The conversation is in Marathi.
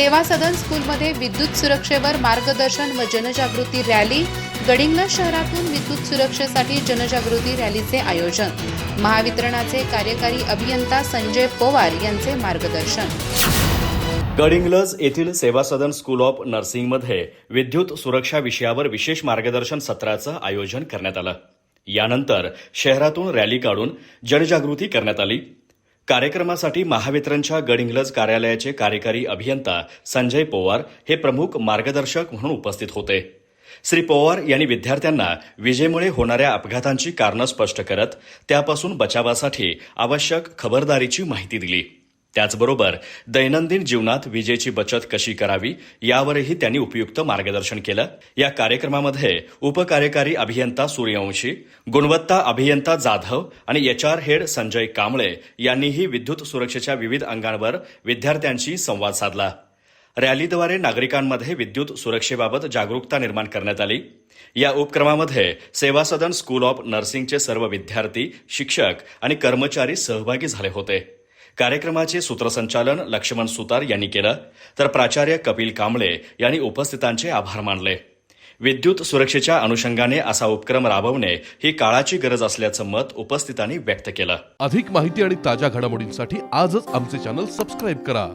सेवा सदन स्कूलमध्ये विद्युत सुरक्षेवर मार्गदर्शन व जनजागृती रॅली गडिंग्लज शहरातून विद्युत सुरक्षेसाठी जनजागृती रॅलीचे आयोजन. महावितरणाचे कार्यकारी अभियंता संजय पवार यांचे मार्गदर्शन. गडिंग्लज येथील सेवा सदन स्कूल ऑफ नर्सिंगमध्ये विद्युत सुरक्षा विषयावर विशेष मार्गदर्शन सत्राचं आयोजन करण्यात आलं. यानंतर शहरातून रॅली काढून जनजागृती करण्यात आली. कार्यक्रमासाठी महावितरणच्या गडिंग्लज कार्यालयाचे कार्यकारी अभियंता संजय पोवार हे प्रमुख मार्गदर्शक म्हणून उपस्थित होते. श्री पवार यांनी विद्यार्थ्यांना विजेमुळे होणाऱ्या अपघातांची कारणं स्पष्ट करत त्यापासून बचावासाठी आवश्यक खबरदारीची माहिती दिली. त्याचबरोबर दैनंदिन जीवनात विजेची बचत कशी करावी यावरही त्यांनी उपयुक्त मार्गदर्शन केलं. या कार्यक्रमामध्ये उपकार्यकारी अभियंता सूर्यवंशी गुणवत्ता अभियंता जाधव आणि H R head Sanjay Kamble यांनीही विद्युत सुरक्षेच्या विविध अंगांवर विद्यार्थ्यांशी संवाद साधला. रॅलीद्वारे नागरिकांमध्ये विद्युत सुरक्षेबाबत जागरूकता निर्माण करण्यात आली. या उपक्रमामध्ये सेवा सदन स्कूल ऑफ नर्सिंगचे सर्व विद्यार्थी शिक्षक आणि कर्मचारी सहभागी झाले होते. कार्यक्रमाचे सूत्रसंचालन लक्ष्मण सुतार यांनी केलं. तर प्राचार्य कपिल कांबळे यांनी उपस्थितांचे आभार मानले. विद्युत सुरक्षेच्या अनुषंगाने असा उपक्रम राबवणे ही काळाची गरज असल्याचं मत उपस्थितांनी व्यक्त केलं. अधिक माहिती आणि ताज्या घडामोडींसाठी आजच आमचे चॅनल सबस्क्राईब करा.